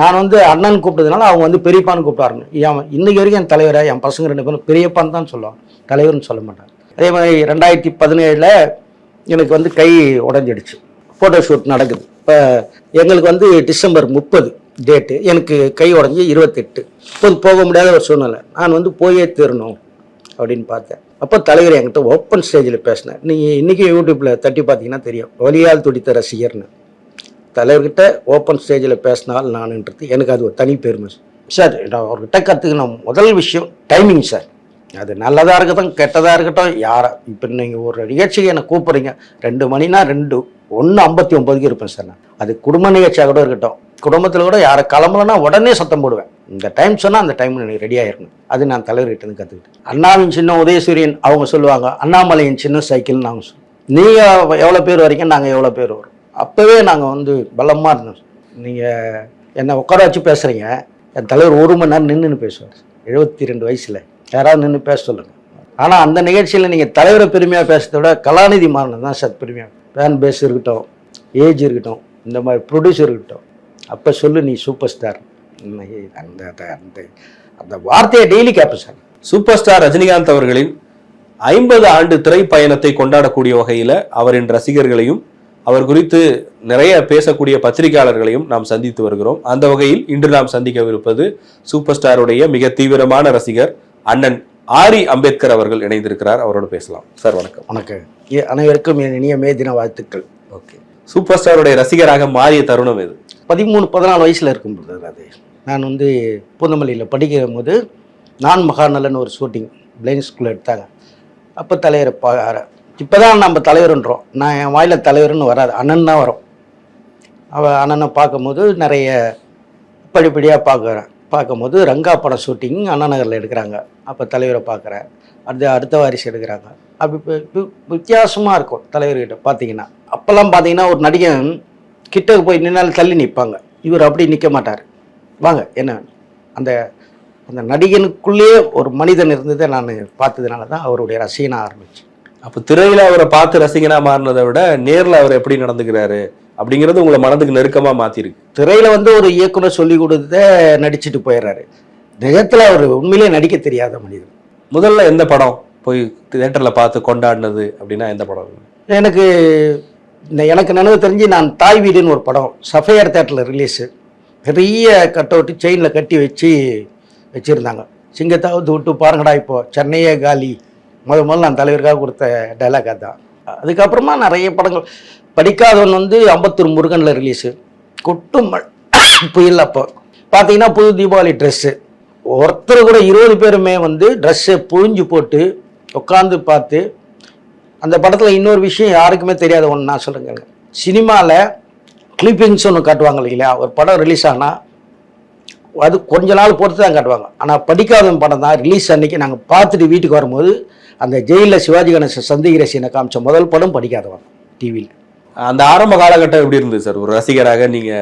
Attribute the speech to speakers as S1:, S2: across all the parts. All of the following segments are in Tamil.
S1: நான் வந்து அண்ணன் கூப்பிட்டதுனால அவங்க வந்து பெரியப்பான்னு கூப்பிட்டாருங்க ஏன் இன்னைக்கு வரைக்கும் என் தலைவரை? என் பசங்க ரெண்டு பேரும் பெரியப்பான்னு தான் சொல்லுவாங்க தலைவர்னு சொல்ல மாட்டாங்க அதே மாதிரி ரெண்டாயிரத்தி பதினேழில் எனக்கு வந்து கை உடஞ்சிடுச்சு. ஃபோட்டோ ஷூட் நடக்குது. இப்போ எங்களுக்கு வந்து டிசம்பர் முப்பது டேட்டு எனக்கு கை உடஞ்சி இருபத்தெட்டு. இப்போது போக முடியாத ஒரு சூழ்நிலை. நான் வந்து போயே தீரணும் அப்படின்னு பார்த்தேன். அப்போ தலைவர் என்கிட்ட ஓப்பன் ஸ்டேஜில் பேசினேன் நீங்கள் இன்றைக்கி யூடியூப்பில் தட்டி பார்த்தீங்கன்னா தெரியும். வலியால் துடித்த ரசிகர்னு. தலைவர்கிட்ட ஓப்பன் ஸ்டேஜில் பேசினால் நானுன்றது எனக்கு அது ஒரு தனி பெருமை. சார் நான் அவர்கிட்ட கற்றுக்கின முதல் விஷயம் டைமிங் சார். அது நல்லதாக இருக்கட்டும் கெட்டதாக இருக்கட்டும் யாரை இப்போ நீங்கள் ஒரு நிகழ்ச்சிக்கு என்னை கூப்பிட்றீங்க. ரெண்டு மணினா ரெண்டு ஒன்று ஐம்பத்தி ஒம்பதுக்கு இருப்பேன் சார் நான். அது குடும்ப நிகழ்ச்சியாக கூட இருக்கட்டும். குடும்பத்தில் கூட யாரை கிளம்பலன்னா உடனே சத்தம் போடுவேன். இந்த டைம் சொன்னால் அந்த டைம் எனக்கு ரெடி ஆகிருக்கணும் அது நான் தலைவர்கிட்ட கற்றுக்கிட்டேன் அண்ணாவின் சின்ன உதயசூரியன் அவங்க சொல்லுவாங்க அண்ணாமலையின் சின்ன சைக்கிள்னு நாங்கள் சொல்லுவோம் நீங்கள் எவ்வளோ பேர் வரீங்க நாங்கள் எவ்வளோ பேர் வரும் அப்போவே நாங்கள் வந்து பலமாக இருந்தோம். நீங்கள் என்னை உட்கார வச்சு பேசுகிறீங்க என் தலைவர் ஒரு மணி நேரம் நின்று பேசுவார். எழுபத்தி ரெண்டு வயசில். யாராவது நின்று பேச சொல்லுங்கள் ஆனால் அந்த நிகழ்ச்சியில் நீங்கள் தலைவரை பெருமையாக பேசுறத விட கலாநிதி மாறன் தான் சார் பெருமையாக ஃபேன் பேஸ் இருக்கட்டும் ஏஜ் இருக்கட்டும் இந்த மாதிரி ப்ரொடியூசர் இருக்கட்டும். அப்போ சொல்லு நீ சூப்பர் ஸ்டார் அந்த அந்த- அந்த அந்த வார்த்தையை டெய்லி கேட்பேன் சார்.
S2: சூப்பர் ஸ்டார் ரஜினிகாந்த் அவர்களின் ஐம்பது ஆண்டு திரைப்பயணத்தை கொண்டாடக்கூடிய வகையில் அவரின் ரசிகர்களையும் அவர் குறித்து நிறைய பேசக்கூடிய பத்திரிகையாளர்களையும் நாம் சந்தித்து வருகிறோம். அந்த வகையில் இன்று நாம் சந்திக்கவிருப்பது சூப்பர் ஸ்டாருடைய மிக தீவிரமான ரசிகர் அண்ணன் ஆரி அம்பேத்கர் அவர்கள் இணைந்திருக்கிறார். அவரோடு பேசலாம். சார் வணக்கம்.
S1: வணக்கம். அனைவருக்கும் என் இனிய மே தின வாழ்த்துக்கள்.
S2: ஓகே. சூப்பர் ஸ்டாருடைய ரசிகராக மாறிய தருணம் எது?
S1: பதிமூணு பதினாலு வயசில் இருக்கும்போது அது நான் வந்து பூந்தமல்லியில் படிக்கிற போது நான் மகாநலன் ஒரு ஷூட்டிங் பிளைண்ட் ஸ்கூல் எடுத்தாங்க. அப்போ தலைவரை பாரு இப்போ தான் நம்ம தலைவர்ன்றோம். நான் என் வாயில் தலைவர்னு வராது. அண்ணன் தான் வரும். அவள் அண்ணனை பார்க்கும்போது நிறைய படிப்படியாக பார்க்குறேன். பார்க்கும்போது ரங்கா படம் ஷூட்டிங் அண்ணா நகரில் எடுக்கிறாங்க. அப்போ தலைவரை பார்க்குறேன். அடுத்த அடுத்த வாரிசு எடுக்கிறாங்க. அப்படி இப்போ வித்தியாசமாக இருக்கும் தலைவர்கிட்ட பார்த்தீங்கன்னா. அப்போல்லாம் பார்த்தீங்கன்னா ஒரு நடிகன் கிட்டக்கு போய் நின்னாலும் தள்ளி நிற்பாங்க இவர் அப்படி நிற்க மாட்டார். வாங்க என்ன? அந்த அந்த நடிகனுக்குள்ளேயே ஒரு மனிதன் இருந்ததை நான் பார்த்ததுனால தான் அவருடைய ரசிகனாக ஆரம்பிச்சு
S2: அப்ப திரையில அவரை பார்த்து ரசிகனா மாறினதை விட நேர்ல அவர் எப்படி நடந்துக்கிறாரு அப்படிங்கிறது உங்களை மனதுக்கு நெருக்கமா மாத்திருக்கு.
S1: திரையில் வந்து ஒரு இயக்குனர் சொல்லி கொடுத்த நடிச்சுட்டு போயிடுறாரு. நிஜத்தில் அவர் உண்மையிலேயே நடிக்க தெரியாத மனிதன்
S2: முதல்ல எந்த படம் போய் தியேட்டர்ல பார்த்து கொண்டாடினது அப்படின்னா எந்த படம்?
S1: எனக்கு இந்த எனக்கு நினைவு தெரிஞ்சு நான் தாய் வீடுன்னு ஒரு படம் சஃபையர் தேட்டரில் ரிலீஸு பெரிய கட் அவுட்டு செயினில் கட்டி வச்சு வச்சுருந்தாங்க. சிங்கத்தாவது விட்டு பாருங்கடா இப்போ சென்னையே காலி. முதல் முதல் நான் தலைவருக்காக கொடுத்த டைலாக் அதுதான் அதுக்கப்புறமா நிறைய படங்கள். படிக்காதவன் வந்து அம்பத்தூர் முருகனில் ரிலீஸு கொட்டும் புயல் அப்போ. பார்த்தீங்கன்னா புது தீபாவளி ட்ரெஸ்ஸு ஒருத்தர் கூட இருபது பேருமே வந்து ட்ரெஸ்ஸை புழிஞ்சு போட்டு உட்காந்து பார்த்து அந்த படத்தில் இன்னொரு விஷயம் யாருக்குமே தெரியாத ஒன்று நான் சொல்லுங்க சினிமாவில் கிளிப்பிங்ஸ் ஒன்று காட்டுவாங்க இல்லைங்களா ஒரு படம் ரிலீஸ் ஆனால் அது கொஞ்ச நாள் பொறுத்து தான் காட்டுவாங்க. ஆனால் படிக்காத படம் தான் ரிலீஸ் அன்னைக்கு நாங்கள் பார்த்துட்டு வீட்டுக்கு வரும்போது அந்த ஜெயிலில் சிவாஜி கணேசன் சந்திகிற சீனை காமிச்ச முதல் படம் படிக்காதவன் டிவியில்
S2: அந்த ஆரம்ப காலகட்டம் எப்படி இருந்தது சார்? ஒரு ரசிகராக நீங்க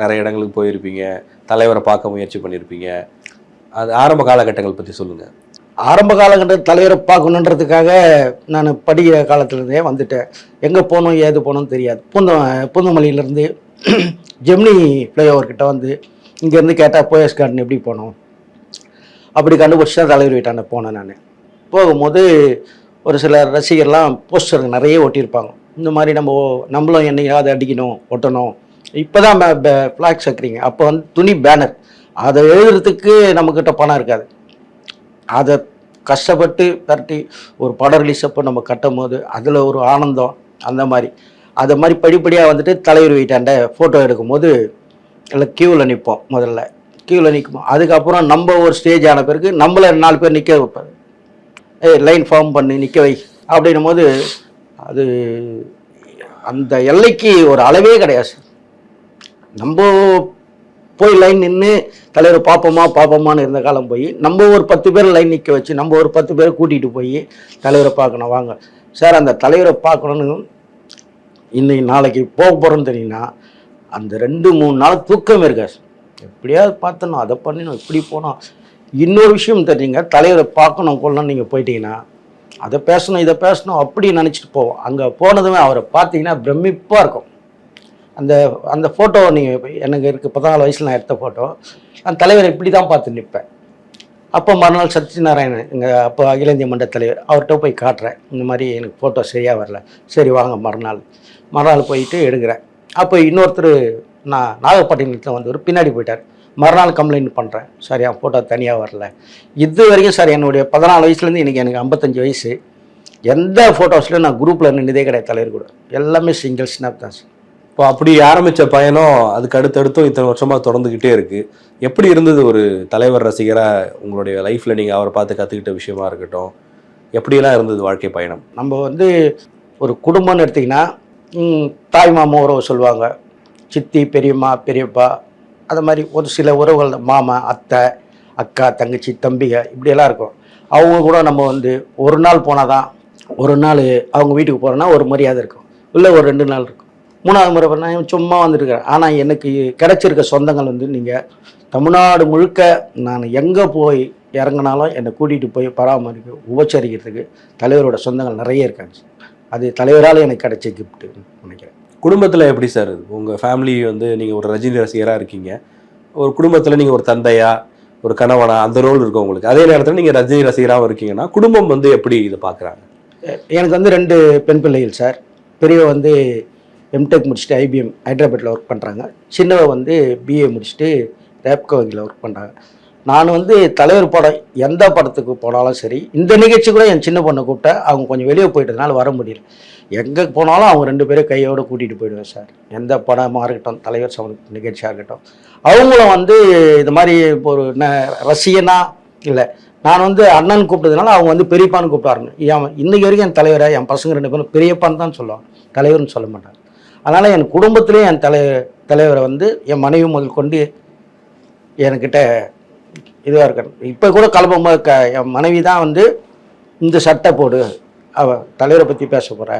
S2: நிறைய இடங்களுக்கு போயிருப்பீங்க தலைவரை பார்க்க முயற்சி பண்ணியிருப்பீங்க அது ஆரம்ப காலகட்டங்கள் பத்தி சொல்லுங்க.
S1: ஆரம்ப காலகட்ட தலைவரை பார்க்கணுன்றதுக்காக நான் படிக்கிற காலத்துலேருந்தே வந்துட்டேன். எங்கே போகணும் ஏது போகணும்னு தெரியாது. பூந்த பூந்தமல்லியிலேருந்து ஜெமினி ஃப்ளைஓவர் கிட்ட வந்து இங்கேருந்து கேட்டால் போயஸ் கார்டன் எப்படி போகணும்? அப்படி கண்டுபிடிச்சி தான் தலைவர் வீட்டாண்ட போனேன் நான். போகும்போது ஒரு சில ரசிகர்லாம் போஸ்டர் நிறைய ஒட்டியிருப்பாங்க. இந்த மாதிரி நம்ம நம்மளும் என்னையாவது அடிக்கணும் ஒட்டணும். இப்போ தான் ஃப்ளாக்ஸ் வைக்கிறீங்க. அப்போ வந்து துணி பேனர் அதை எழுதுறதுக்கு நம்மக்கிட்ட பணம் இருக்காது. அதை கஷ்டப்பட்டு பரட்டி ஒரு படம் ரிலீஸ் அப்போ நம்ம கட்டும் போது அதில் ஒரு ஆனந்தம் அந்த மாதிரி. அது மாதிரி படிப்படியாக வந்துட்டு தலைவர் வீட்டாண்ட ஃபோட்டோ எடுக்கும்போது இல்லை க்யூவில் நிற்போம் முதல்ல. க்யூவில் நிற்கும் அதுக்கப்புறம் நம்ம ஒரு ஸ்டேஜ் ஆன பிறகு நம்மள நாலு பேர் நிற்க வைப்பாரு. லைன் ஃபார்ம் பண்ணி நிற்க வை. அப்படின்னும் போது அது அந்த எல்லைக்கு ஒரு அளவே கிடையாது. சார் நம்ம போய் லைன் நின்று தலைவரை பார்ப்போமா பார்ப்போமான்னு இருந்த காலம் போய் நம்ம ஒரு பத்து பேர் லைன் நிற்க வச்சு நம்ம ஒரு பத்து பேர் கூட்டிகிட்டு போய் தலைவரை பார்க்கணும். வாங்க. சார் அந்த தலைவரை பார்க்கணுன்னு இன்னைக்கு நாளைக்கு போக போகிறோன்னு தெரியும்னா அந்த ரெண்டு மூணு நாள் தூக்கம் இருக்காது. எப்படியாவது பார்த்தணும் அதை பண்ணினோம் இப்படி போனோம் இன்னொரு விஷயம் தெரியுங்க தலைவரை பார்க்கணும் கொள்ளணும் நீங்கள் போயிட்டீங்கன்னா அதை பேசணும் இதை பேசணும் அப்படி நினச்சிட்டு போவோம். அங்கே போனதுமே அவரை பார்த்தீங்கன்னா பிரமிப்பாக இருக்கும். அந்த அந்த ஃபோட்டோ நீங்கள் எனக்கு இருக்குது பதினாலு வயசில் நான் எடுத்த ஃபோட்டோ அந்த தலைவரை இப்படி தான் பார்த்து நிற்பேன். அப்போ மறுநாள் சத்யநாராயணன் எங்கள் அப்போ அகில இந்திய மன்ற தலைவர் அவர்கிட்ட போய் காட்டுறேன். இந்த மாதிரி எனக்கு ஃபோட்டோ சரியாக வரல. சரி வாங்க மறுநாள். மறுநாள் போயிட்டு எடுக்கிறேன். அப்போ இன்னொருத்தர் நான் நாகப்பட்டினத்தில் வந்தவர் பின்னாடி போயிட்டார். மறுநாள் கம்ப்ளைண்ட் பண்ணுறேன் சார் என் ஃபோட்டோ தனியாக வரல. இது வரைக்கும் சார் என்னுடைய பதினாலு வயசுலேருந்து இன்றைக்கி எனக்கு ஐம்பத்தஞ்சு வயசு. எந்த ஃபோட்டோஸ்லையும் நான் குரூப்பில் நின்றதே கிடையாது தலைவர் கூட. எல்லாமே சிங்கிள் ஸ்னாப் தான் சார்.
S2: இப்போ அப்படி ஆரம்பிச்ச பயணம் அதுக்கு அடுத்தடுத்தும் இத்தனை வருஷமா தொடர்ந்துகிட்டே இருக்கு. எப்படி இருந்தது ஒரு தலைவர் ரசிகரா உங்களுடைய லைஃப்ல நீங்க அவரை பார்த்து கத்துக்கிட்ட விஷயமா இருக்கட்டும்? எப்படியெல்லாம் இருந்தது வாழ்க்கை பயணம்?
S1: நம்ம வந்து ஒரு குடும்பம்னு எடுத்திங்கன்னா தாய் மாமா உறவு சொல்லுவாங்க. சித்தி பெரியம்மா பெரியப்பா அது மாதிரி ஒரு சில உறவுகள் மாமா அத்தை அக்கா தங்கச்சி தம்பிக இப்படியெல்லாம் இருக்கும். அவங்க கூட நம்ம வந்து ஒரு நாள் போனால் தான் ஒரு நாள் அவங்க வீட்டுக்கு போகிறோன்னா ஒரு மரியாதை இருக்கும். இல்லை ஒரு ரெண்டு நாள் இருக்கும். மூணாவது முறை பண்ணா சும்மா வந்துருக்கிறேன் ஆனால் எனக்கு கிடச்சிருக்க சொந்தங்கள் வந்து நீங்கள் தமிழ்நாடு முழுக்க நான் எங்கே போய் இறங்குனாலும் என்னை கூட்டிகிட்டு போய் பராமரிக்க உபச்சரிக்கிறதுக்கு தலைவரோட சொந்தங்கள் நிறைய இருக்காங்க. அது தலைவரால் எனக்கு கிடைச்ச கிஃப்ட்டு நினைக்கிறேன்.
S2: குடும்பத்தில் எப்படி சார் உங்கள் ஃபேமிலி வந்து நீங்கள் ஒரு ரஜினி ரசிகராக இருக்கீங்க. ஒரு குடும்பத்தில் நீங்கள் ஒரு தந்தையா ஒரு கணவனா அந்த ரோல் இருக்கும் உங்களுக்கு? அதே நேரத்தில் நீங்கள் ரஜினி ரசிகராகவும் இருக்கீங்கன்னா குடும்பம் வந்து எப்படி இதை
S1: பார்க்குறாங்க? எனக்கு வந்து ரெண்டு பெண் பிள்ளைகள் சார். பெரியவ வந்து எம்டெக் முடிச்சுட்டு ஐபிஎம் ஹைதராபாத்தில் ஒர்க் பண்ணுறாங்க சின்னவ வந்து பிஏ முடிச்சுட்டு ரேப்கோ வங்கியில் ஒர்க் பண்ணுறாங்க நான் வந்து தலைவர் படம் எந்த படத்துக்கு போனாலும் சரி இந்த நிகழ்ச்சி கூட என் சின்ன பொண்ணை கூப்பிட்டா அவங்க கொஞ்சம் வெளியே போயிட்டதுனால வர முடியல. எங்கே போனாலும் அவங்க ரெண்டு பேரும் கையோடு கூட்டிகிட்டு போயிடுவேன் சார். எந்த படமாக இருக்கட்டும் தலைவர் சம நிகழ்ச்சியாக இருக்கட்டும். அவங்களும் வந்து இது மாதிரி இப்போ ஒரு ந- ரசிகனா இல்லை நான் வந்து அண்ணன் கூப்பிட்டதுனால அவங்க வந்து பெரியப்பான்னு கூப்பிட்டாருங்க ஏன் இன்றைக்கி வரைக்கும் என் தலைவரை என் பசங்க ரெண்டு பேரும் பெரியப்பான்னு தான் சொல்லுவாங்க. தலைவர்னு சொல்ல மாட்டாங்க. அதனால் என் குடும்பத்திலையும் என் தலை தலைவரை வந்து என் மனைவி முதல் கொண்டு என்கிட்ட இதுவாக இருக்கணும். இப்போ கூட கிளம்பும்போது க என் மனைவி தான் வந்து இந்த சட்டை போடு அவ தலைவரை பற்றி பேச போகிற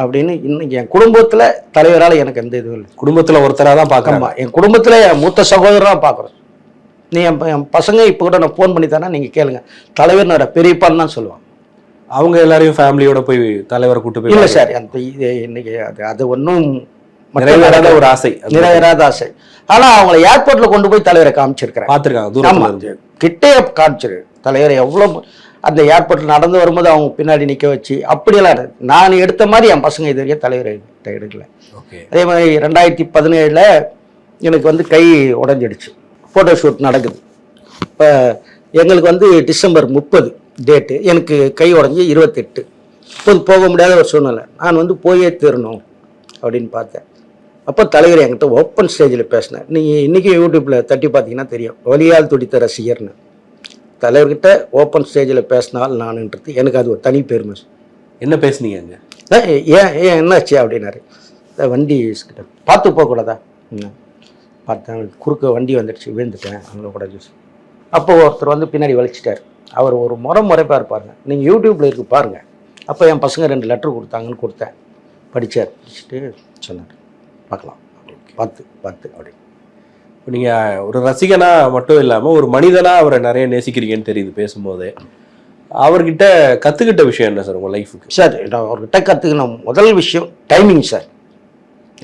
S1: அப்படின்னு இன்னைக்கு என் குடும்பத்தில் தலைவரால் எனக்கு எந்த இதுவும் இல்லை.
S2: குடும்பத்துல ஒருத்தரா தான்
S1: ஆமாம் என் குடும்பத்தில் என் மூத்த சகோதரராக பார்க்குறோம் நீ என் என் பசங்க இப்போ கூட நான் ஃபோன் பண்ணி தரேன் நீங்கள் கேளுங்க. தலைவர் நான் பெரியப்பான்னு தான் சொல்லுவாங்க.
S2: அவங்க எல்லாரையும் ஃபேமிலியோட போய் தலைவரை கூட்டு போய்
S1: இல்லை சார் அந்த இது இன்னைக்கு அது அது ஒன்றும்
S2: நிறைவேறாத ஒரு ஆசை.
S1: நிறைவேறாத ஆசை. ஆனால் அவங்கள ஏர்போர்ட்டில் கொண்டு போய் தலைவரை காமிச்சிருக்கிறேன்.
S2: பார்த்திருக்காங்க
S1: கிட்டே காமிச்சிரு. தலைவர் எவ்வளோ அந்த ஏர்போர்ட்டில் நடந்து வரும்போது அவங்க பின்னாடி நிற்க வச்சு அப்படியெல்லாம். நான் எடுத்த மாதிரி என் பசங்க இது வரைக்கும் தலைவர் எடுக்கல.
S2: ஓகே.
S1: அதே மாதிரி ரெண்டாயிரத்தி பதினேழில் எனக்கு வந்து கை உடஞ்சிடுச்சு. ஃபோட்டோ ஷூட் நடக்குது. இப்போ எங்களுக்கு வந்து டிசம்பர் முப்பது டேட்டு எனக்கு கை உடஞ்சி இருபத்தெட்டு. இப்போது போக முடியாத ஒரு சூழ்நிலை. நான் வந்து போயே தீரணும் அப்படின்னு பார்த்தேன். அப்போ தலைவர் என்கிட்ட ஓப்பன் ஸ்டேஜில் பேசினேன் நீங்கள் இன்றைக்கி யூடியூப்பில் தட்டி பார்த்தீங்கன்னா தெரியும். வலியால் துடித்த ரசிகர்னு. தலைவர்கிட்ட ஓப்பன் ஸ்டேஜில் பேசினால் நானுன்றது எனக்கு அது ஒரு தனி பெருமை.
S2: என்ன பேசுனீங்க அங்க?
S1: ஏன் ஏன் என்னாச்சு அப்படின்னாரு. வண்டி கிட்ட பார்த்து போகக்கூடாதா. பார்த்தேன் குறுக்க வண்டி வந்துடுச்சு விழுந்துட்டேன் அங்கே கூட ஜூஸ். அப்போ ஒருத்தர் வந்து பின்னாடி வலிச்சிட்டார். அவர் ஒரு முறை முறைப்பார் பாருங்க நீங்கள் யூடியூப்பில் இருக்கு பாருங்கள் அப்போ என் பசங்க ரெண்டு லெட்டர் கொடுத்தாங்கன்னு கொடுத்தேன். படித்தார் படிச்சுட்டு சொன்னார். பார்க்கலாம். அப்படின்னு பார்த்து பார்த்து அப்படி.
S2: நீங்கள் ஒரு ரசிகனாக மட்டும் இல்லாமல் ஒரு மனிதனாக அவரை நிறைய நேசிக்கிறீங்கன்னு தெரியுது பேசும்போது. அவர்கிட்ட கற்றுக்கிட்ட விஷயம் என்ன சார் உங்கள் லைஃபுக்கு
S1: சார் நான் அவர்கிட்ட கற்றுக்கின முதல் விஷயம் டைமிங் சார்.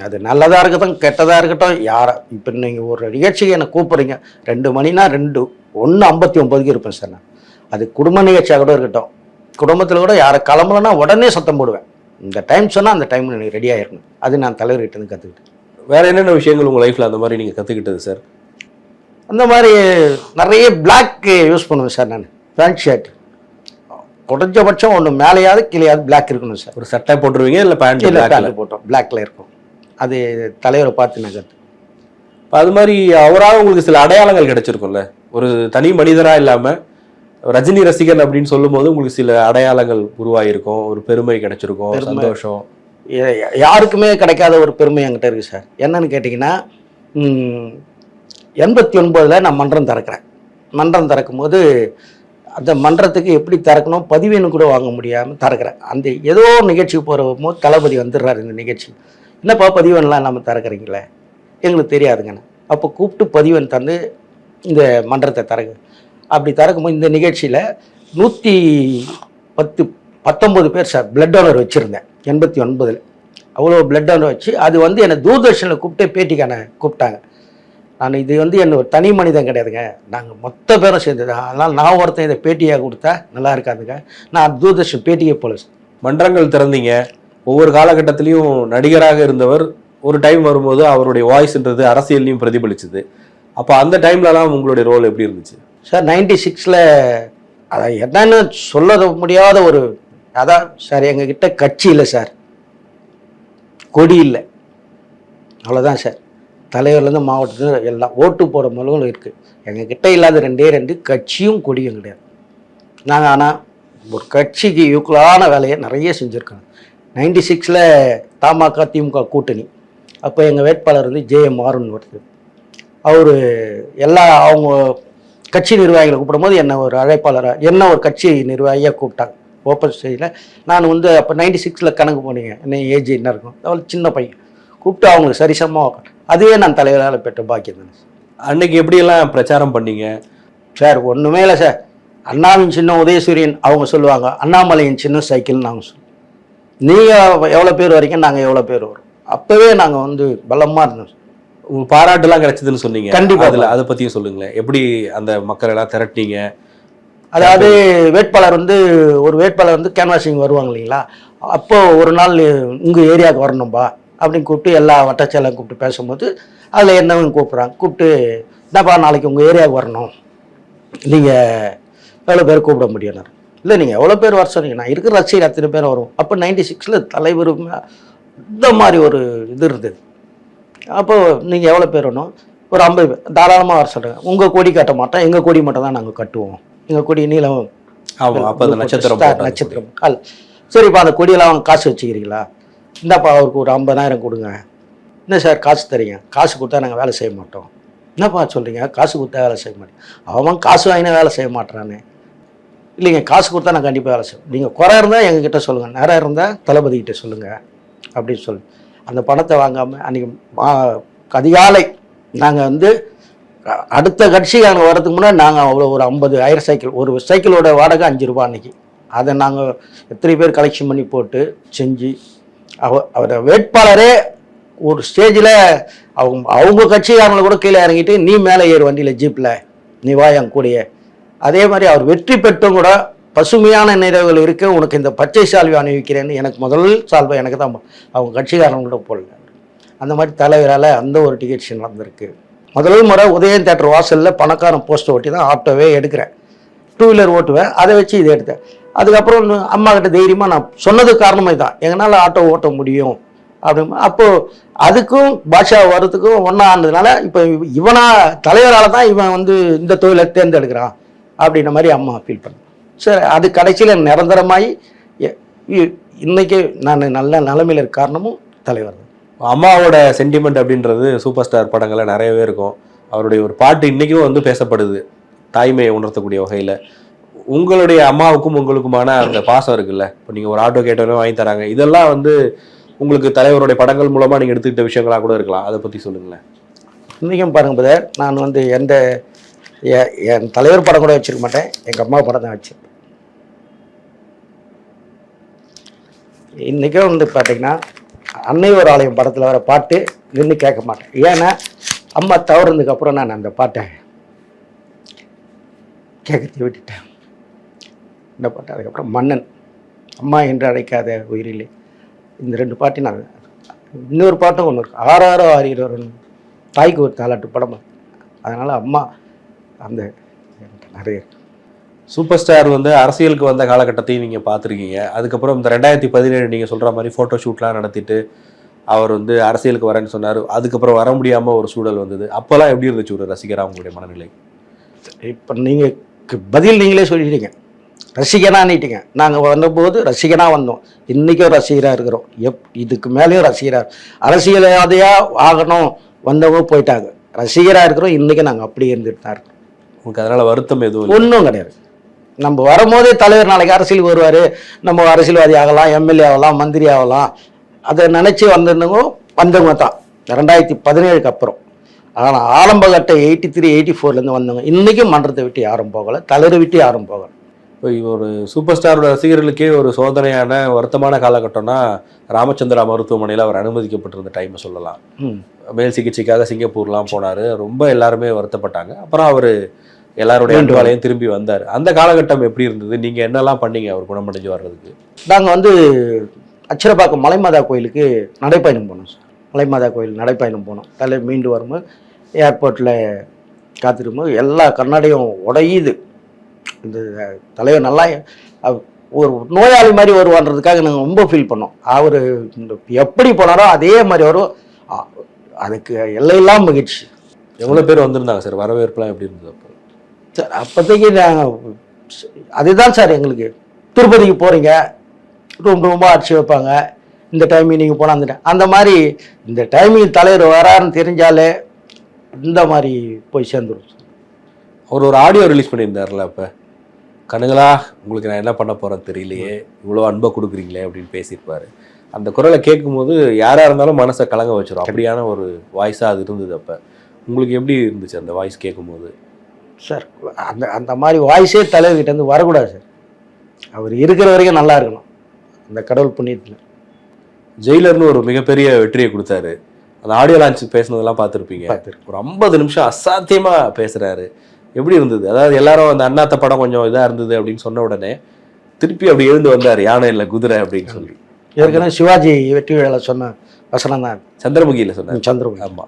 S1: அது நல்லதாக இருக்கட்டும் கெட்டதாக இருக்கட்டும் யாரை இப்போ நீங்கள் ஒரு நிகழ்ச்சிக்கு என்னை கூப்பிட்றீங்க ரெண்டு மணினா ரெண்டு ஒன்று ஐம்பத்தி ஒம்பதுக்கு இருப்பேன் சார் நான். அது குடும்ப நிகழ்ச்சியாக கூட இருக்கட்டும் குடும்பத்தில் கூட யாரை கிளம்பலன்னா உடனே சத்தம் போடுவேன். இந்த டைம் சொன்னால் அந்த டைம் எனக்கு ரெடி ஆயிருக்கணும். அது நான் தலைவர்கிட்ட இருந்து கற்றுக்கிட்டேன்
S2: வேற என்னென்ன விஷயங்கள் உங்க லைஃப்ல அந்த மாதிரி நீங்க கத்துக்கிட்டது சார்
S1: அந்த மாதிரி நிறைய பிளாக் யூஸ் பண்ணுவேன் சார் நான். பேண்ட் ஷர்ட் குறைஞ்சபட்சம் ஒன்று மேலேயாவது கீழேயாவது பிளாக் இருக்கணும் சார்
S2: ஒரு சட்டை போட்டுருவீங்க இல்ல பேண்ட்
S1: இல்லை பேண்ட் போட்டோம். பிளாக்ல இருக்கும். அது தலைவரை பார்த்து நான் கற்று
S2: அது மாதிரி அவராக உங்களுக்கு சில அடையாளங்கள் கிடைச்சிருக்கும்ல. ஒரு தனி மனிதரா இல்லாம ரஜினி ரசிகன் அப்படின்னு சொல்லும்போது உங்களுக்கு சில அடையாளங்கள் உருவாயிருக்கும். ஒரு பெருமை கிடைச்சிருக்கும். சந்தோஷம்.
S1: யாருக்குமே கிடைக்காத ஒரு பெருமை என்கிட்ட இருக்குது சார். என்னன்னு கேட்டிங்கன்னா எண்பத்தி ஒன்பதில் நான் மன்றம் திறக்கிறேன். மன்றம் திறக்கும் போது அந்த மன்றத்துக்கு எப்படி திறக்கணும் பதிவேன்னு கூட வாங்க முடியாமல் திறக்கிறேன். அந்த ஏதோ ஒரு நிகழ்ச்சிக்கு போகிற போது தளபதி வந்துடுறாரு இந்த நிகழ்ச்சி. என்னப்பா பதிவெண்லாம் இல்லாமல் திறக்கிறீங்களே? எங்களுக்கு தெரியாதுங்கண்ணே. அப்போ கூப்பிட்டு பதிவெண் தந்து இந்த மன்றத்தை திறக்கு. அப்படி திறக்கும்போது இந்த நிகழ்ச்சியில் நூற்றி பத்து பத்தொம்பது பேர் சார் பிளட் டோனர் வச்சுருந்தேன். எண்பத்தி ஒன்பதில். அவ்வளோ பிளட் வச்சு அது வந்து என்னை தூர்தர்ஷனில் கூப்பிட்டு பேட்டிக்கான கூப்பிட்டாங்க. நான் இது வந்து என்ன ஒரு தனி மனிதன் கிடையாதுங்க. நாங்கள் மொத்த பேரும் சேர்ந்தது அதனால் நான் ஒருத்தன் இதை பேட்டியாக கொடுத்தா நல்லா இருக்காதுங்க. நான் தூர்தர்ஷன் பேட்டியே போல
S2: மன்றங்கள் திறந்தீங்க. ஒவ்வொரு காலகட்டத்திலையும் நடிகராக இருந்தவர் ஒரு டைம் வரும்போது அவருடைய வாய்ஸ்ன்றது அரசியல்லையும் பிரதிபலிச்சுது. அப்போ அந்த டைம்லலாம் உங்களுடைய ரோல் எப்படி இருந்துச்சு?
S1: சார் நைன்டி சிக்ஸில் அதை என்னன்னு சொல்ல முடியாத ஒரு அதான் சார் எங்ககிட்ட கட்சி இல்லை சார். கொடி இல்லை. அவ்வளோதான் சார். தலைவர்லேருந்து மாவட்டத்தில் எல்லாம் ஓட்டு போட முதலும் இருக்குது எங்ககிட்ட இல்லாத ரெண்டே ரெண்டு கட்சியும் கொடியும் கிடையாது. நாங்கள் ஆனால் ஒரு கட்சிக்கு ஈக்குவலான வேலையை நிறைய செஞ்சுருக்கோம். நைன்டி சிக்ஸில் தமாக திமுக கூட்டணி. அப்போ எங்கள் வேட்பாளர் வந்து ஜேஎம் ஆருன்னு வருது அவர் எல்லா அவங்க கட்சி நிர்வாகிகளை கூப்பிடும்போது என்ன ஒரு அழைப்பாளராக என்ன ஒரு கட்சி நிர்வாகியாக கூப்பிட்டாங்க. ஓப்பன் ஸ்டேஜில் நான் வந்து அப்போ நைன்டி சிக்ஸில் கணக்கு போனீங்க. என்ன ஏஜ் என்ன இருக்கும். அவள் சின்ன பையன். கூப்பிட்டு அவங்களுக்கு சரிசமமாக அதுவே நான் தலைவரால் பெற்ற பாக்கியம் தானே
S2: அன்னைக்கு எப்படியெல்லாம் பிரச்சாரம் பண்ணீங்க?
S1: சார் ஒன்றுமே இல்லை சார். அண்ணாவின் சின்ன உதயசூரியன் அவங்க சொல்லுவாங்க. அண்ணாமலையின் சின்ன சைக்கிள்னு நாங்கள் சொல்லுவோம். நீங்கள் எவ்வளோ பேர் வரைக்கும் நாங்கள் எவ்வளோ பேர் வரும் அப்போவே நாங்கள் வந்து பலமாக இருந்தோம் சார்.
S2: உங்க பாராட்டுலாம் கிடைச்சதுன்னு சொன்னீங்க.
S1: கண்டிப்பா.
S2: அதுல அதை பத்தியும் சொல்லுங்களேன். எப்படி அந்த மக்கள் எல்லாம் திரட்டினீங்க?
S1: அதாவது வேட்பாளர் வந்து ஒரு வேட்பாளர் வந்து கேன்வாசிங் வருவாங்க இல்லைங்களா? அப்போ ஒரு நாள் உங்கள் ஏரியாவுக்கு வரணும்பா? அப்படின்னு கூப்பிட்டு எல்லா வட்டச்செல்லாம் கூப்பிட்டு பேசும்போது அதில் என்னவங்க கூப்பிட்றாங்க. கூப்பிட்டு என்னப்பா நாளைக்கு உங்கள் ஏரியாவுக்கு வரணும். நீங்கள் எவ்வளோ பேர் கூப்பிட முடியும்னாரு இல்லை நீங்கள் எவ்வளோ பேர் வர சொன்னீங்க? நான் இருக்கிற ரசிகர் அத்தனை பேர் வரும்? அப்போ நைன்டி சிக்ஸில் தலைவர் இந்த மாதிரி ஒரு இது இருந்தது. அப்போது நீங்கள் எவ்வளோ பேர் வேணும்? ஒரு ஐம்பது பேர். தாராளமாக வர சொல்கிறேன் உங்கள் கொடி கட்ட மாட்டோம் எங்கள் கொடி மட்டும் தான் நாங்கள் கட்டுவோம். எங்கள் கொடி நீளம்
S2: நட்சத்திரம்.
S1: நட்சத்திரம். கால் சரிப்பா அந்த கொடியெல்லாம் அவங்க காசு வச்சுக்கிறீங்களா? இந்தாப்பா அவருக்கு ஒரு ஐம்பதாயிரம் கொடுங்க. என்ன சார் காசு தரீங்க? காசு கொடுத்தா நாங்கள் வேலை செய்ய மாட்டோம். என்னப்பா சொல்கிறீங்க காசு கொடுத்தா வேலை செய்ய மாட்டோம் அவன் காசு வாங்கினா வேலை செய்ய மாட்டானே இல்லைங்க காசு கொடுத்தா நான் கண்டிப்பாக வேலை செய்வேன். நீங்கள் குறை இருந்தால் எங்ககிட்ட சொல்லுங்கள் நேரம் இருந்தால் தளபதி கிட்ட சொல்லுங்கள் அப்படின்னு சொல்லி. அந்த பணத்தை வாங்காமல் அன்றைக்கி அதிகாலை நாங்கள் வந்து அடுத்த அடுத்த நாங்கள் வரதுக்கு முன்னாடி நாங்கள் அவ்வளோ ஒரு ஐம்பது ஆயிரம் சைக்கிள் ஒரு சைக்கிளோட வாடகை அஞ்சு ரூபா அன்றைக்கி அதை நாங்கள் எத்தனை பேர் கலெக்ஷன் பண்ணி போட்டு செஞ்சு அவ அவரை வேட்பாளரே ஒரு ஸ்டேஜில் அவங்க அவங்க கட்சிக்காரங்களை கூட கீழே இறங்கிட்டு நீ மேலே ஏறு வண்டியில் ஜீப்பில் நீ வா என் கூடயே. அதே மாதிரி அவர் வெற்றி பெற்றும் கூட பசுமையான நினைவுகள் இருக்க உனக்கு இந்த பச்சை சால்வை அணிவிக்கிறேன்னு எனக்கு முதல் சால்வை எனக்கு தான். அவங்க கட்சிக்காரங்கள்ட்ட போடல. அந்த மாதிரி தலைவரால் அந்த ஒரு டிக்கெட்ஸ் நடந்திருக்கு. முதல் முறை உதயம் தேட்டர் வாசலில் பணக்காரன் போஸ்ட் ஓட்டி தான் ஆட்டோவே எடுக்கிறேன். டூ வீலர் ஓட்டுவேன். அதை வச்சு இதை எடுத்தேன். அதுக்கப்புறம் இன்னும் அம்மா கிட்ட தைரியமாக நான் சொன்னது காரணமே தான். எங்களால் ஆட்டோ ஓட்ட முடியும். அப்படின்னு அப்போது அதுக்கும் பாஷா வர்றதுக்கும் ஒன்றா ஆனதுனால இப்போ இவனா தலைவரால் தான் இவன் வந்து இந்த தொழிலை தேர்ந்தெடுக்கிறான். அப்படின்ற மாதிரி அம்மா ஃபீல் பண்ணேன் சரி அது கடைசியில் நிரந்தரமாகி எ- இ- இன்னைக்கு நான் நல்ல நிலைமையில் இருக்க காரணமும் தலைவர் தான்.
S2: அம்மாவோட சென்டிமெண்ட் அப்படின்றது சூப்பர் ஸ்டார் படங்கள்ல நிறையவே இருக்கும். அவருடைய ஒரு பாட்டு இன்னைக்கும் வந்து பேசப்படுது. தாய்மையை உணர்த்தக்கூடிய வகையில. உங்களுடைய அம்மாவுக்கும் உங்களுக்குமான அந்த பாசம் இருக்குல்ல? இப்போ நீங்க ஒரு ஆட்டோ கேட்டவனே வாங்கி தராங்க. இதெல்லாம் வந்து உங்களுக்கு தலைவருடைய படங்கள் மூலமா நீங்க எடுத்துக்கிட்ட விஷயங்களா கூட இருக்கலாம். அதை பத்தி சொல்லுங்களேன்.
S1: இன்றைக்கும் பாருங்க நான் வந்து எந்த என் தலைவர் படம் கூட வச்சிருக்க மாட்டேன். எங்கள் அம்மா படம் தான் வச்சிருப்பேன் இன்றைக்கும் வந்து பார்த்தீங்கன்னா அன்னை ஒரு ஆலயம் படத்தில் வர பாட்டு நின்று கேட்க மாட்டேன். ஏன்னா அம்மா தவறதுக்கப்புறம் நான் அந்த பாட்டை கேட்கறதை விட்டுட்டேன். இந்த பாட்டு அதுக்கப்புறம் மன்னன். அம்மா என்று அழைக்காத உயிரிலே. இந்த ரெண்டு பாட்டையும் நான் இன்னொரு பாட்டும் ஒன்று இருக்குது ஆறாரோ ஆறீரோன்னு தாய்க்கு ஒரு தாலாட்டு படம். அதனால் அம்மா அந்த எனக்கு நிறைய இருக்கு.
S2: சூப்பர் ஸ்டார் வந்து அரசியலுக்கு வந்த காலகட்டத்தையும் நீங்க பார்த்துருக்கீங்க. அதுக்கப்புறம் இந்த ரெண்டாயிரத்தி பதினேழு நீங்க சொல்ற மாதிரி போட்டோ ஷூட்லாம் நடத்திட்டு அவர் வந்து அரசியலுக்கு வரேன்னு சொன்னார். அதுக்கப்புறம் வர முடியாம ஒரு சூழல் வந்தது. அப்போல்லாம் எப்படி இருந்துச்சு ஒரு ரசிகரா உங்களுடைய மனநிலை?
S1: இப்போ நீங்கள் பதில் நீங்களே சொல்லிட்டீங்க. ரசிகனான்னுட்டீங்க நாங்கள் வந்தபோது ரசிகனாக வந்தோம். இன்றைக்கும் ரசிகராக இருக்கிறோம். எப் இதுக்கு மேலேயும் ரசிகராக அரசியல்வாதியாக ஆகணும் வந்தவங்க போயிட்டாங்க. ரசிகராக இருக்கிறோம். இன்றைக்கி நாங்கள் அப்படியே இருந்துட்டு தான் இருக்கோம்.
S2: உங்களுக்கு அதனால வருத்தம் எதுவும்
S1: ஒன்றும் கிடையாது. நம்ம வரும்போதே தலைவர் நாளைக்கு அரசியலுக்கு வருவார். நம்ம அரசியல்வாதி ஆகலாம் எம்எல்ஏ ஆகலாம் மந்திரி ஆகலாம். அதை நினச்சி வந்திருந்தவங்க வந்தவங்க தான். ரெண்டாயிரத்தி பதினேழுக்கு அப்புறம். ஆனால் ஆரம்பகட்ட எயிட்டி த்ரீ எயிட்டி ஃபோர்லேருந்து வந்தவங்க இன்றைக்கும் மன்றத்தை விட்டு யாரும் போகலை. தலைவரை விட்டு யாரும் போகலை.
S2: இப்போ ஒரு சூப்பர் ஸ்டாரோட ரசிகர்களுக்கே ஒரு சோதனையான வருத்தமான காலகட்டம்னா ராமச்சந்திரா மருத்துவமனையில் அவர் அனுமதிக்கப்பட்டிருந்த டைமை சொல்லலாம். மேல் சிகிச்சைக்காக சிங்கப்பூர்லாம் போனார். ரொம்ப எல்லாருமே வருத்தப்பட்டாங்க. அப்புறம் அவர் எல்லாருடைய அன்பாலையும் திரும்பி வந்தார். அந்த காலகட்டம் எப்படி இருந்தது? நீங்கள் என்னெல்லாம் பண்ணீங்க அவர் குணமடைஞ்சு வர்றதுக்கு?
S1: நாங்கள் வந்து அச்சிரப்பாக்கம் மலைமாதா கோயிலுக்கு நடைப்பயணம் போனோம் சார். மலைமாதா கோயில் நடைப்பயணம் போனோம். தலை மீண்டு வரும்போது ஏர்போர்ட்டில் காத்திருக்கும்போது எல்லா கண்ணாடியும் உடையுது. இந்த தலைவர் நல்லா ஒரு நோயாளி மாதிரி வருவான்றதுக்காக நாங்கள் ரொம்ப ஃபீல் பண்ணோம். அவர் எப்படி போனாரோ அதே மாதிரி வரும் அதுக்கு எல்லையெல்லாம் மகிழ்ச்சி.
S2: எவ்வளோ பேர் வந்திருந்தாங்க சார்? வரவேற்புலாம் எப்படி இருந்தது
S1: சார் அப்போதைக்கு நாங்கள் அதுதான் சார் எங்களுக்கு. திருப்பதிக்கு போகிறீங்க ரொம்ப ரொம்ப அடிச்சு வைப்பாங்க. இந்த டைமிங் நீங்கள் போனால் அந்த அந்த மாதிரி இந்த டைமிங் தலைவர் வராருன்னு தெரிஞ்சாலே இந்த மாதிரி போய் சேர்ந்துடும் சார்.
S2: அவர் ஒரு ஆடியோ ரிலீஸ் பண்ணியிருந்தார்ல அப்போ. கண்ணுங்களா உங்களுக்கு நான் என்ன பண்ண போகிறேன் தெரியலையே இவ்வளோ அன்பை கொடுக்குறீங்களே அப்படின்னு பேசியிருப்பாரு. அந்த குரலை கேட்கும்போது யாராக இருந்தாலும் மனசை கலங்க வச்சிடும் அப்படியான ஒரு வாய்ஸாக அது இருந்தது அப்போ. உங்களுக்கு எப்படி இருந்துச்சு அந்த வாய்ஸ் கேட்கும்போது?
S1: சார் அந்த அந்த மாதிரி வாய்ஸே தலைவர்கிட்ட இருந்து வரக்கூடாது சார். அவர் இருக்கிற வரைக்கும் நல்லா இருக்கணும். அந்த கடவுள் புண்ணியத்தில்.
S2: ஜெயிலர்னு ஒரு மிகப்பெரிய வெற்றியை கொடுத்தாரு. அந்த ஆடியோ லான்ச் பேசுனதெல்லாம் பார்த்துருப்பீங்க. ஒரு ஐம்பது நிமிஷம் அசாத்தியமா பேசுறாரு. எப்படி இருந்தது? அதாவது எல்லாரும் அந்த அண்ணாத்த படம் கொஞ்சம் இதா இருந்தது அப்படின்னு சொன்ன உடனே திருப்பி அப்படி எழுந்து வந்தார் யானை இல்லை குதிரை அப்படின்னு சொல்லி.
S1: ஏற்கனவே சிவாஜி வெற்றி விழால சொன்ன வசனம் தான்
S2: சந்திரமுகியில சொன்னார்.
S1: சந்திரபாபு
S2: ஆமா.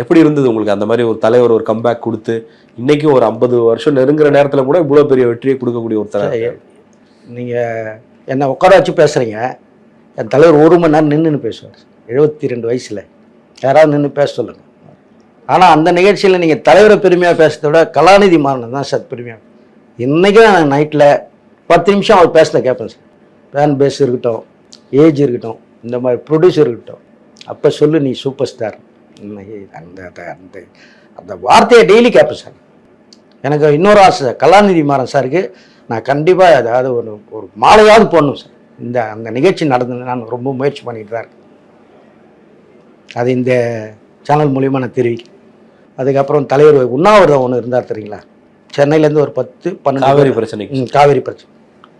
S2: எப்படி இருந்தது உங்களுக்கு? அந்த மாதிரி ஒரு தலைவர் ஒரு கம்பேக் கொடுத்து இன்னைக்கு ஒரு ஐம்பது வருஷம் நெருங்குற நேரத்தில் கூட இவ்வளோ பெரிய வெற்றியை கொடுக்கக்கூடிய ஒரு தலைவர்.
S1: நீங்கள் என்னை உட்கார வச்சு பேசுகிறீங்க என் தலைவர் ஒரு மணி நேரம் நின்று பேசுவார். எழுபத்தி ரெண்டு வயசில். யாராவது நின்று பேச சொல்லுங்க. ஆனால் அந்த நிகழ்ச்சியில் நீங்கள் தலைவரை பெருமையாக பேசுகிறத விட கலாநிதி மாறன் தான் சார் பெருமையாக இன்றைக்கும் நான் நைட்டில் பத்து நிமிஷம் அவர் பேசின கேட்பேன் சார். ஃபேன் பேஸ் இருக்கட்டும் ஏஜ் இருக்கட்டும் இந்த மாதிரி ப்ரொடியூசர் இருக்கட்டும். அப்போ சொல்லு நீ சூப்பர் ஸ்டார் இன்னைக்கு அந்த அந்த- அந்த வார்த்தையை டெய்லி கேட்பேன் சார். எனக்கு இன்னொரு ஆசை கலாநிதி மாறன் சாருக்கு நான் கண்டிப்பாக அதாவது ஒரு ஒரு மாலையாவது போடணும் சார். இந்த அந்த நிகழ்ச்சி நடந்தது நான் ரொம்ப முயற்சி பண்ணிட்டு தான் இருக்கேன். அது இந்த சேனல் மூலியமாக நான் தெரிவிக்கிறேன். அதுக்கப்புறம் தலைவர் உண்ணாவிரதம் ஒன்று இருந்தார் தெரியுங்களா? சென்னையிலேருந்து ஒரு பத்து பன்னெண்டு
S2: காவேரி
S1: பேர்.
S2: பிரச்சனைக்கு.
S1: ம், காவேரி பிரச்சனை.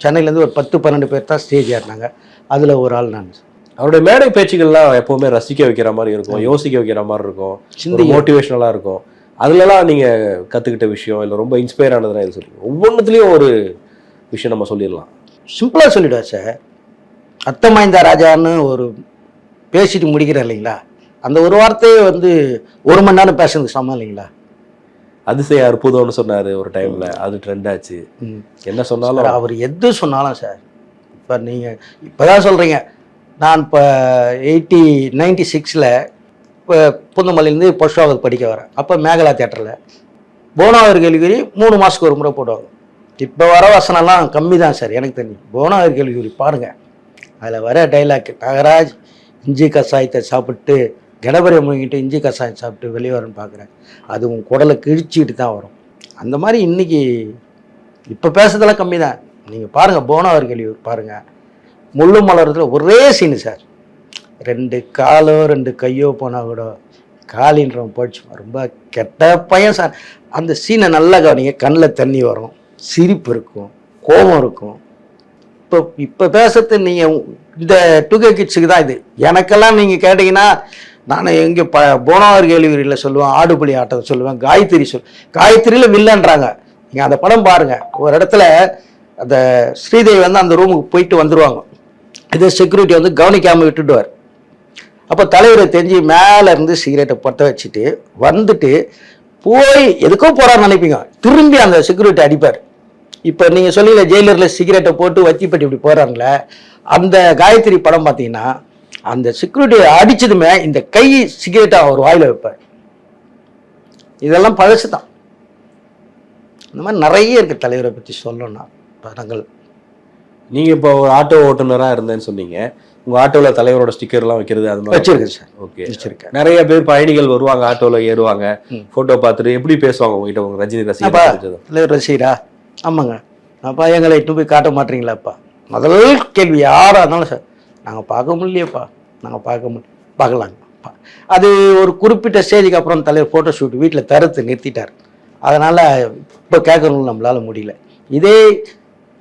S1: சென்னையிலேருந்து ஒரு பத்து பன்னெண்டு பேர் தான் ஸ்டேஜ் ஏறினாங்க. அதில் ஒரு ஆள் நான்
S2: அவருடைய மேடை பேச்சுகள்லாம் எப்பவுமே ரசிக்க வைக்கிற மாதிரி இருக்கும் யோசிக்க வைக்கிற மாதிரி இருக்கும்.
S1: சிந்தி
S2: மோட்டிவேஷனலாக இருக்கும். அதுலலாம் நீங்க கத்துக்கிட்ட விஷயம் இல்லை ரொம்ப இன்ஸ்பயர் ஆனதுனா இது ஒவ்வொன்றுத்துலேயும் ஒரு விஷயம் நம்ம சொல்லிடலாம்.
S1: சிம்பிளாக சொல்லிடுவார் சார். அத்தமாய்ந்தா ராஜான்னு ஒரு பேசிட்டு முடிக்கிறேன் இல்லைங்களா? அந்த ஒரு வார்த்தையே வந்து ஒரு மணி நேரம் பேசுறது சமம் இல்லைங்களா?
S2: அதிசய அற்புதம்னு சொன்னாரு ஒரு டைம்ல அது ட்ரெண்ட் ஆச்சு. என்ன சொன்னாலும்
S1: அவர் எது சொன்னாலும் சார் இப்போ நீங்கள் இப்போ தான் சொல்கிறீங்க நான் இப்போ எயிட்டி நைன்டி சிக்ஸில் இப்போ புந்தமல்லிலேருந்து புஷ்பாவத் படிக்க வரேன். அப்போ மேகலா தேட்டரில் போனாவர் கேள்விக்குறி மூணு மாதத்துக்கு ஒரு முறை போடுவாங்க. இப்போ வர வசனம்லாம் கம்மி தான் சார் எனக்கு தெரிஞ்சு. போனாவர் கேள்விக்குறி பாருங்கள் அதில் வர டைலாக் நாகராஜ் இஞ்சி கஷாயத்தை சாப்பிட்டு கணபரை முழுங்கிட்டு இஞ்சி கஷாயம் சாப்பிட்டு வெளியே வரேன்னு பார்க்குறேன் அது உன் குடலை கிழிச்சிக்கிட்டு தான் வரும். அந்த மாதிரி இன்னைக்கு இப்போ பேசுறதெல்லாம் கம்மி தான் நீங்கள் பாருங்கள் போனாவர் கேள்வி பாருங்கள் முள்ளு மலர்றதுல ஒரே சீனு சார் ரெண்டு காலோ ரெண்டு கையோ போனால் கூட காலின்றவன் போயிடுச்சு. ரொம்ப கெட்ட பையன் சார் அந்த சீனை நல்லா கவனிங்க. கண்ணில் தண்ணி வரும். சிரிப்பு இருக்கும். கோபம் இருக்கும். இப்போ இப்போ பேசுறது நீங்கள் இந்த டுகே கிட்ஸுக்கு தான் இது. எனக்கெல்லாம் நீங்கள் கேட்டிங்கன்னா நான் எங்கே ப போனாவர் கேள்வியில் சொல்லுவேன் ஆடுபுலி ஆட்டம் சொல்லுவேன் காயத்ரி சொல் காயத்ரியில் வில்லன்றாங்க. நீங்கள் அந்த படம் பாருங்கள் ஒரு இடத்துல அந்த ஸ்ரீதேவி வந்து அந்த ரூமுக்கு போயிட்டு வந்துடுவாங்க இதே செக்யூரிட்டி வந்து கவனிக்காமல் விட்டுடுவார். அப்போ தலைவரை தெரிஞ்சு மேலே இருந்து சிகரெட்டை பற்ற வச்சுட்டு வந்துட்டு போய் எதுக்கோ போகிறான்னு நினைப்பீங்க. திரும்பி அந்த செக்யூரிட்டி அடிப்பார். இப்போ நீங்கள் சொல்லல ஜெயிலரில் சிகரெட்டை போட்டு வச்சிப்பட்டு இப்படி போகிறாங்கள அந்த காயத்ரி படம் பார்த்தீங்கன்னா அந்த செக்யூரிட்டி அடித்ததுமே இந்த கை சிகரெட்டை அவர் வாயில் வைப்பார். இதெல்லாம் பழசு தான் இந்த மாதிரி நிறைய இருக்குது தலைவரை பற்றி சொல்லணும்னா படங்கள்.
S2: நீங்க இப்போ ஒரு ஆட்டோ ஓட்டுநரா இருந்தேன்னு சொன்னீங்க. உங்க ஆட்டோல தலைவரோட ஸ்டிக்கர்லாம் வைக்கிறது அது மாதிரி?
S1: வச்சிருக்கேன் சார்.
S2: ஓகே.
S1: வச்சிருக்கேன்.
S2: நிறைய பேர் பயணிகள் வருவாங்க ஆட்டோல ஏறுவாங்க.
S1: ம்.
S2: போட்டோ பார்த்துட்டு எப்படி பேசுவாங்க உங்ககிட்ட உங்க ரஜினி ரசிகர்
S1: தலைவர் ரசிகரா? ஆமாங்க. அப்பா எங்களை இட்டு போய் காட்ட மாட்டீங்களாப்பா? முதல் கேள்வி யாராக இருந்தாலும் சார் நாங்கள் பார்க்க முடியலையேப்பா. நாங்கள் பார்க்க முடியும் பார்க்கலாங்க. அது ஒரு குறிப்பிட்ட ஸ்டேஜுக்கு அப்புறம் தலைவர் ஃபோட்டோ ஷூட் வீட்டில் தடுத்து நிறுத்திட்டார். அதனால் இப்போ கேட்கணும் நம்மளால முடியல. இதே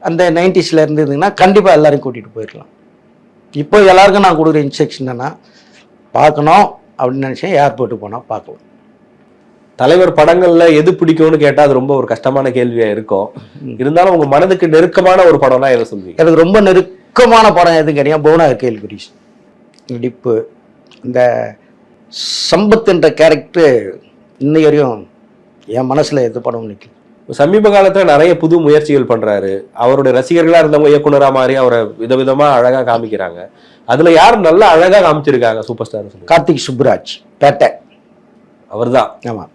S1: அந்த நைன்டிஸில் இருந்ததுன்னா கண்டிப்பாக எல்லாரையும் கூட்டிகிட்டு போயிருக்கலாம் இப்போ எல்லாருக்கும் நான் கொடுக்குற இன்ஸ்ட்ரக்ஷன் என்னன்னா பார்க்கணும் அப்படின்னு நினச்சேன் ஏர்போர்ட்டு போனால் பார்க்கலாம்.
S2: தலைவர் படங்கள்ல எது பிடிக்கும்னு கேட்டா அது ரொம்ப ஒரு கஷ்டமான கேள்வியா இருக்கும். இருந்தாலும் உங்க மனதுக்கு நெருக்கமான ஒரு படம்னா எதை சொல்வீங்க
S1: எனக்கு ரொம்ப நெருக்கமான படம் எதுவும் கிடையாது புவனா கேள்விக்குறி நடிப்பு. இந்த சம்பத் என்ற கேரக்டர் இன்னை வரையும் என் மனசில் எது படம் நிற்கல
S2: சமீப காலத்துல நிறைய புது முயற்சிகள் பண்றாரு. அவருடைய ரசிகர்களா இருந்தவங்க இயக்குனரா மாதிரி அவரை விதவிதமா அழகா காமிக்கிறாங்க. அதுல யார் நல்லா அழகா காமிச்சிருக்காங்க சூப்பர் ஸ்டார்
S1: கார்த்திக் சுப்ராஜ் பேட்டை.
S2: அவர்தான்.
S1: ஆமாம்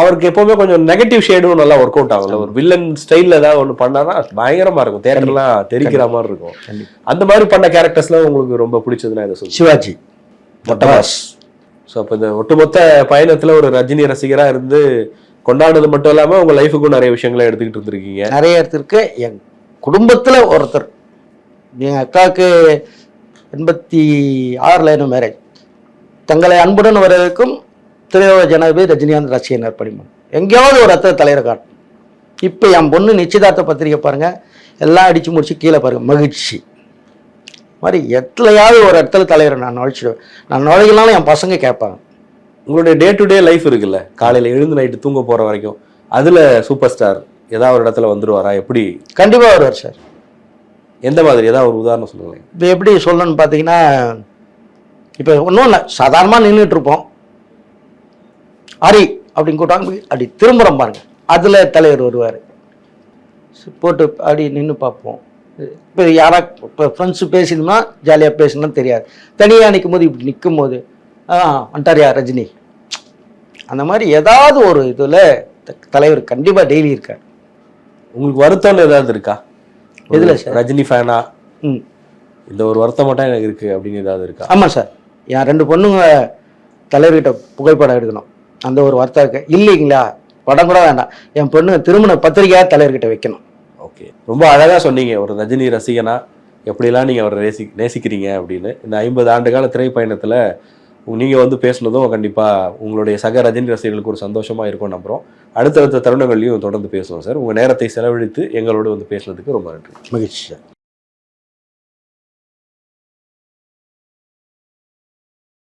S2: அவருக்கு எப்பவுமே கொஞ்சம் நெகட்டிவ் ஷேடும் நல்லா ஒர்க் அவுட் ஆகும்ல. ஒரு வில்லன் ஸ்டைல்ல ஏதாவது ஒன்று பண்ணாதான் பயங்கரமா இருக்கும். தேட்டர்லாம் தெரிக்கிற மாதிரி இருக்கும். அந்த மாதிரி பண்ண கேரக்டர்ஸ்லாம் உங்களுக்கு ரொம்ப பிடிச்சதுன்னா இதை சொல்லுங்க
S1: சிவாஜி. மொட்டமாஸ்
S2: ஸோ அப்போ இந்த ஒட்டுமொத்த பயணத்துல ஒரு ரஜினி ரசிகரா இருந்து கொண்டாடுறது மட்டும் இல்லாம உங்க லைஃபுக்கும் நிறைய விஷயங்களை எடுத்துக்கிட்டு இருந்திருக்கீங்க.
S1: நிறைய இடத்திற்கு என் குடும்பத்தில் ஒருத்தர். எங்கள் அக்காவுக்கு எண்பத்தி ஆறில் என்ன மேரேஜ் தங்களை அன்புடன் வரவேற்கும் திரையோட ஜனாதிபதி ரஜினிகாந்த் ரசிகன் படிமன். எங்கேயாவது ஒரு இடத்துல தலைவரை காட்டும். இப்போ என் பொண்ணு நிச்சயதார்த்த பத்திரிக்கை பாருங்க. எல்லாம் அடித்து முடிச்சு கீழே பாருங்க. மகிழ்ச்சி. மாதிரி எத்துலையாவது ஒரு இடத்துல தலைவரை நான் நுழைச்சிடுவேன். நான் நுழைக்கலாம் என் பசங்க கேட்பாங்க.
S2: உங்களுடைய டே டு டே லைஃப் இருக்குல்ல? காலையில எழுந்து நைட்டு தூங்க போற வரைக்கும். அதுல சூப்பர் ஸ்டார் ஏதாவது ஒரு இடத்துல வந்துருவாரா? எப்படி?
S1: கண்டிப்பாக வருவார் சார்
S2: எந்த மாதிரி? ஏதாவது ஒரு உதாரணம் சொல்லுங்களேன்.
S1: இப்போ எப்படி சொல்லணும்னு பார்த்தீங்கன்னா இப்போ ஒன்றும் இல்லை சாதாரணமாக நின்றுட்டு இருப்போம். அரி அப்படின்னு கூட்டாங்க அப்படி திரும்புகிறோம் பாருங்க. அதில் தலைவர் வருவார். போட்டு அப்படி நின்று பார்ப்போம். இப்போ யாரா இப்போ ஃப்ரெண்ட்ஸு பேசினோம்னா ஜாலியாக பேசணும்னு தெரியாது. தனியாக நிற்கும் போது இப்படி நிற்கும் போது அண்டாரியா ரஜினி. அந்த மாதிரி ஏதாவது ஒரு இதில் தலைவர் கண்டிப்பாக டெய்லி இருக்கார்.
S2: உங்களுக்கு வருத்தம்னு ஏதாவது இருக்கா?
S1: எதுல சார்?
S2: ரஜினி ஃபேனா
S1: ம்.
S2: இந்த ஒரு வருத்தம் மட்டும் எனக்கு இருக்கு அப்படின்னு ஏதாவது இருக்கா?
S1: ஆமாம் சார். என் ரெண்டு பொண்ணுங்க தலைவர்கிட்ட புகைப்படம் எடுக்கணும். அந்த ஒரு வார்த்தை இருக்கு. இல்லைங்களா? படம் கூட வேண்டாம். என் பொண்ணு திருமண பத்திரிக்கையாக தலைவர்கிட்ட வைக்கணும்.
S2: ஓகே. ரொம்ப அழகா சொன்னீங்க. ஒரு ரஜினி ரசிகனா எப்படிலாம் நீங்க அவரை நேசி நேசிக்கிறீங்க அப்படின்னு. இந்த ஐம்பது ஆண்டு கால திரைப்பயணத்துல நீங்கள் வந்து பேசுனதும் கண்டிப்பாக உங்களுடைய சக ரஜினி ரசிகர்களுக்கு ஒரு சந்தோஷமாக இருக்கும் நம்புறோம். அடுத்தடுத்த தருணங்கள்லையும் தொடர்ந்து பேசுவோம் சார். உங்கள் நேரத்தை செலவழித்து எங்களோடு வந்து பேசுனதுக்கு ரொம்ப நன்றி.
S1: மகிழ்ச்சி சார்.